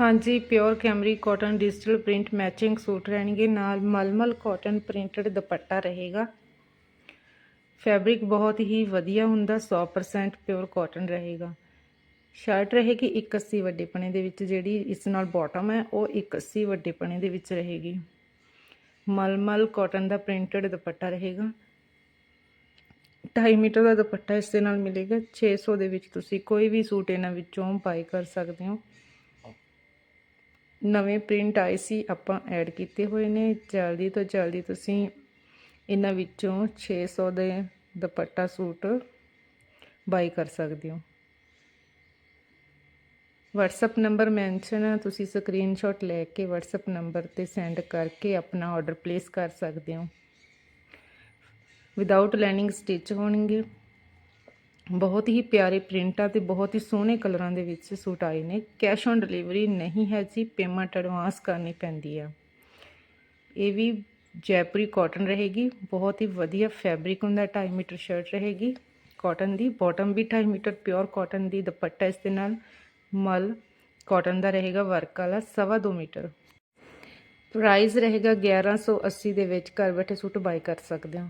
ਹਾਂਜੀ, pure Camry cotton digital print matching suit ਰਹਿਣਗੇ, ਨਾਲ ਮਲਮਲ ਕਾਟਨ ਪ੍ਰਿੰਟਡ ਦੁਪੱਟਾ ਰਹੇਗਾ। ਫੈਬਰਿਕ ਬਹੁਤ ਹੀ ਵਧੀਆ ਹੁੰਦਾ 100% ਪਿਓਰ ਕਾਟਨ ਰਹੇਗਾ। ਸ਼ਰਟ ਰਹੇਗੀ 180 ਵੱਡੇ ਪਣੇ ਦੇ ਵਿੱਚ, ਜਿਹੜੀ ਇਸ ਨਾਲ ਬਾਟਮ ਹੈ, ਉਹ 180 ਵੱਡੇ ਪਣੇ ਦੇ ਵਿੱਚ ਰਹੇਗੀ। ਮਲਮਲ ਕਾਟਨ ਦਾ ਪ੍ਰਿੰਟਡ ਦੁਪੱਟਾ ਰਹੇਗਾ। 2.5 ਮੀਟਰ ਦਾ ਦੁਪੱਟਾ ਇਸ ਦੇ ਨਾਲ ਮਿਲੇਗਾ 600 ਦੇ ਵਿੱਚ ਤੁਸੀਂ ਕੋਈ ਵੀ ਸੂਟ ਇਹਨਾਂ ਵਿੱਚੋਂ ਬਾਈ ਕਰ ਸਕਦੇ ਹੋ। ਨਵੇਂ ਪ੍ਰਿੰਟ ਆਏ ਸੀ, ਆਪਾਂ ਐਡ ਕੀਤੇ ਹੋਏ ਨੇ। ਜਲਦੀ ਤੋਂ ਜਲਦੀ ਤੁਸੀਂ ਇਹਨਾਂ ਵਿੱਚੋਂ 600 ਦੇ ਦੁਪੱਟਾ ਸੂਟ ਬਾਈ ਕਰ ਸਕਦੇ ਹੋ। WhatsApp ਨੰਬਰ ਮੈਂਸ਼ਨ ਹੈ ਤੁਸੀਂ ਸਕਰੀਨਸ਼ਾਟ ਲੈ ਕੇ WhatsApp ਨੰਬਰ ਤੇ ਸੈਂਡ ਕਰਕੇ ਆਪਣਾ ਆਰਡਰ ਪਲੇਸ ਕਰ ਸਕਦੇ ਹੋ। ਵਿਦਆਊਟ ਲਾਈਨਿੰਗ ਸਟਿਚ ਹੋਣਗੇ। ਬਹੁਤ ਹੀ ਪਿਆਰੇ ਪ੍ਰਿੰਟਾਂ ਤੇ ਬਹੁਤ ਹੀ ਸੋਹਣੇ ਕਲਰਾਂ ਦੇ ਵਿੱਚ ਸੂਟ ਆਏ ਨੇ। ਕੈਸ਼ ਔਨ ਡਿਲੀਵਰੀ ਨਹੀਂ ਹੈ ਜੀ, ਪੇਮੈਂਟ ਐਡਵਾਂਸ ਕਰਨੀ ਪੈਂਦੀ ਆ। ਇਹ ਵੀ ਜੈਪੁਰੀ ਕਾਟਨ ਰਹੇਗੀ, ਬਹੁਤ ਹੀ ਵਧੀਆ ਫੈਬਰਿਕ ਹੁੰਦਾ 2.5 ਮੀਟਰ ਸ਼ਰਟ ਰਹੇਗੀ। ਕਾਟਨ ਦੀ ਬਾਟਮ ਵੀ 2.5 ਮੀਟਰ, ਪਿਓਰ ਕਾਟਨ ਦੀ ਦੁਪੱਟਾ ਇਸ ਦੇ ਨਾਲ ਮਲ ਕਾਟਨ ਦਾ ਰਹੇਗਾ, ਵਰਕ ਵਾਲਾ ਸਵਾ 2 ਮੀਟਰ। ਪ੍ਰਾਈਸ ਰਹੇਗਾ 1180 ਦੇ ਵਿੱਚ, ਘਰ ਬੈਠੇ ਸੂਟ ਬਾਈ ਕਰ ਸਕਦੇ ਹੋ।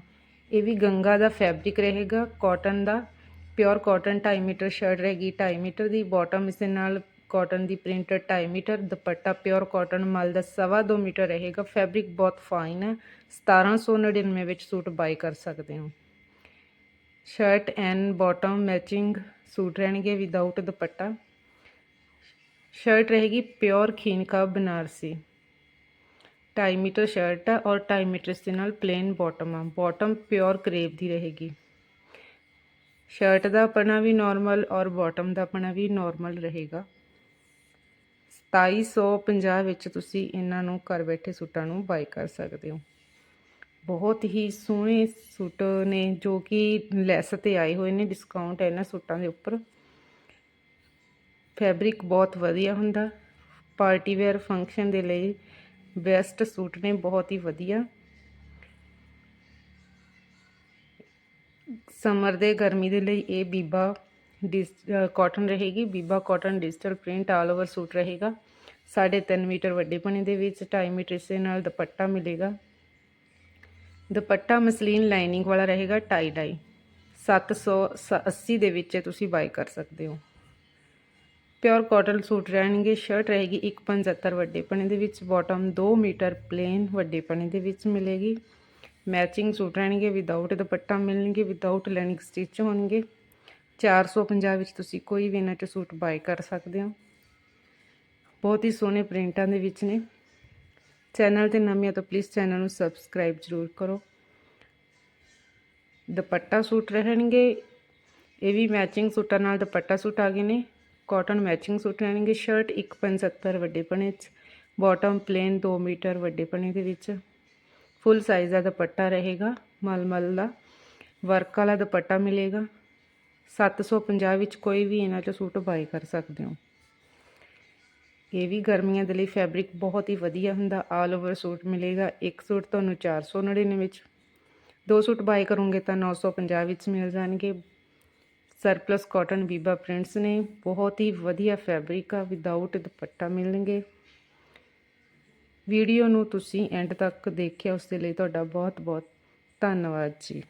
ਇਹ ਵੀ ਗੰਗਾ ਦਾ ਫੈਬਰਿਕ ਰਹੇਗਾ, ਕਾਟਨ ਦਾ ਪਿਓਰ ਕਾਟਨ 2.5 ਮੀਟਰ ਸ਼ਰਟ ਰਹੇਗੀ। 2.5 ਮੀਟਰ ਦੀ ਬਾਟਮ ਇਸ ਦੇ ਨਾਲ ਕਾਟਨ ਦੀ print 2.5 metre, dupatta pure cotton ਮਲ ਦਾ ਸਵਾ 2 ਮੀਟਰ ਰਹੇਗਾ। ਫੈਬਰਿਕ ਬਹੁਤ ਫਾਈਨ ਹੈ। 1799 ਵਿੱਚ ਸੂਟ ਬਾਈ ਕਰ ਸਕਦੇ ਹੋ। Shirt and bottom matching suit ਰਹਿਣਗੇ ਵਿਦਆਊਟ ਦੁਪੱਟਾ। ਸ਼ਰਟ ਰਹੇਗੀ ਪਿਓਰ ਖੀਨਕਾ ਬਨਾਰਸੀ। 2.5 ਮੀਟਰ ਸ਼ਰਟ ਹੈ ਔਰ 2.5 ਮੀਟਰ ਇਸ ਦੇ ਨਾਲ ਪਲੇਨ ਬਾਟਮ ਆ। ਬਾਟਮ ਪਿਓਰ ਕਰੇਪ ਦੀ ਰਹੇਗੀ। ਸ਼ਰਟ ਦਾ ਪਣਾ ਵੀ ਨਾਰਮਲ ਔਰ ਬਾਟਮ ਦਾ ਪਣਾ ਵੀ ਨਾਰਮਲ ਰਹੇਗਾ। 2750 ਵਿੱਚ ਤੁਸੀਂ ਇਹਨਾਂ ਨੂੰ ਘਰ ਬੈਠੇ ਸੂਟਾਂ ਨੂੰ ਬਾਈ ਕਰ ਸਕਦੇ ਹੋ। ਬਹੁਤ ਹੀ ਸੋਹਣੇ ਸੂਟ ਨੇ ਜੋ ਕਿ ਲੈਸ ਤੇ ਆਏ ਹੋਏ ਨੇ ਡਿਸਕਾਊਂਟ ਹੈ ਇਹਨਾਂ ਸੂਟਾਂ ਦੇ ਉੱਪਰ। ਫੈਬਰਿਕ ਬਹੁਤ ਵਧੀਆ ਹੁੰਦਾ। ਪਾਰਟੀ ਵੇਅਰ ਫੰਕਸ਼ਨ ਦੇ ਲਈ ਬੈਸਟ ਸੂਟ ਨੇ, ਬਹੁਤ ਹੀ ਵਧੀਆ। ਸਮਰ ਦੇ ਗਰਮੀ ਦੇ ਲਈ ਇਹ ਬੀਬਾ ਕਾਟਨ ਰਹੇਗੀ Biba cotton digital print all over suit ਰਹੇਗਾ 3.5 ਮੀਟਰ ਵੱਡੇ ਪਣੇ ਦੇ ਵਿੱਚ 2.5 ਮੀਟਰ ਇਸੇ ਨਾਲ ਦੁਪੱਟਾ ਮਿਲੇਗਾ ਦੁਪੱਟਾ ਮਸਲੀਨ ਲਾਈਨਿੰਗ ਵਾਲਾ ਰਹੇਗਾ ਟਾਈ ਡਾਈ 780 ਦੇ ਵਿੱਚ ਤੁਸੀਂ ਬਾਈ ਕਰ ਸਕਦੇ ਹੋ ਪਿਓਰ ਕਾਟਨ ਸੂਟ ਰਹਿਣਗੇ ਸ਼ਰਟ ਰਹੇਗੀ 175 ਵੱਡੇ ਪਣੇ ਦੇ ਵਿੱਚ ਬਾਟਮ 2 ਮੀਟਰ ਪਲੇਨ ਵੱਡੇ ਪਣੇ ਦੇ ਵਿੱਚ ਮਿਲੇਗੀ ਮੈਚਿੰਗ ਸੂਟ ਰਹਿਣਗੇ ਵਿਦਆਊਟ ਦੁਪੱਟਾ ਮਿਲਣਗੇ ਵਿਦਆਊਟ ਲਾਈਨਿੰਗ ਸਟਿਚ ਹੋਣਗੇ। 450 ਵਿੱਚ ਤੁਸੀਂ ਕੋਈ ਵੀ ਇਹਨਾਂ 'ਚ ਸੂਟ ਬਾਈ ਕਰ ਸਕਦੇ ਹੋ। ਬਹੁਤ ਹੀ ਸੋਹਣੇ ਪ੍ਰਿੰਟਾਂ ਦੇ ਵਿੱਚ ਨੇ। ਚੈਨਲ ਤੇ ਨਵੇਂ ਆ ਤਾਂ ਪਲੀਜ਼ ਚੈਨਲ ਨੂੰ ਸਬਸਕ੍ਰਾਈਬ ਜ਼ਰੂਰ ਕਰੋ। ਦੁਪੱਟਾ ਸੂਟ ਰਹਿਣਗੇ। ਇਹ ਵੀ ਮੈਚਿੰਗ ਸੂਟਾਂ ਨਾਲ ਦੁਪੱਟਾ ਸੂਟ ਆ ਗਏ ਨੇ। ਕਾਟਨ ਮੈਚਿੰਗ ਸੂਟ ਰਹਿਣਗੇ। ਸ਼ਰਟ 175 ਵੱਡੇ ਪਣੇ 'ਚ ਬਾਟਮ ਪਲੇਨ 2 ਮੀਟਰ ਵੱਡੇ ਪਣੇ ਦੇ ਵਿੱਚ। ਫੁੱਲ ਸਾਈਜ਼ ਦਾ ਦੁਪੱਟਾ ਰਹੇਗਾ ਮਲਮਲ ਦਾ। ਵਰਕ ਵਾਲਾ ਦੁਪੱਟਾ ਮਿਲੇਗਾ। 750 ਵਿੱਚ ਕੋਈ ਵੀ ਇਹਨਾਂ 'ਚੋਂ ਸੂਟ ਬਾਈ ਕਰ ਸਕਦੇ ਹੋ। ਇਹ ਵੀ ਗਰਮੀਆਂ ਦੇ ਲਈ ਫੈਬਰਿਕ ਬਹੁਤ ਹੀ ਵਧੀਆ ਹੁੰਦਾ। ਆਲ ਓਵਰ ਸੂਟ ਮਿਲੇਗਾ। ਇੱਕ ਸੂਟ ਤੁਹਾਨੂੰ 499 ਵਿੱਚ। ਦੋ ਸੂਟ ਬਾਈ ਕਰੋਗੇ ਤਾਂ 950 ਵਿੱਚ ਮਿਲ ਜਾਣਗੇ। ਸਰਪਲਸ ਕਾਟਨ ਬੀਬਾ ਪ੍ਰਿੰਟਸ ਨੇ। ਬਹੁਤ ਹੀ ਵਧੀਆ ਫੈਬਰਿਕ ਆ। ਵਿਦਆਊਟ ਦੁਪੱਟਾ ਮਿਲਣਗੇ। ਵੀਡੀਓ ਨੂੰ ਤੁਸੀਂ ਐਂਡ ਤੱਕ ਦੇਖਿਆ ਉਸ ਦੇ ਲਈ ਤੁਹਾਡਾ ਬਹੁਤ ਬਹੁਤ ਧੰਨਵਾਦ ਜੀ।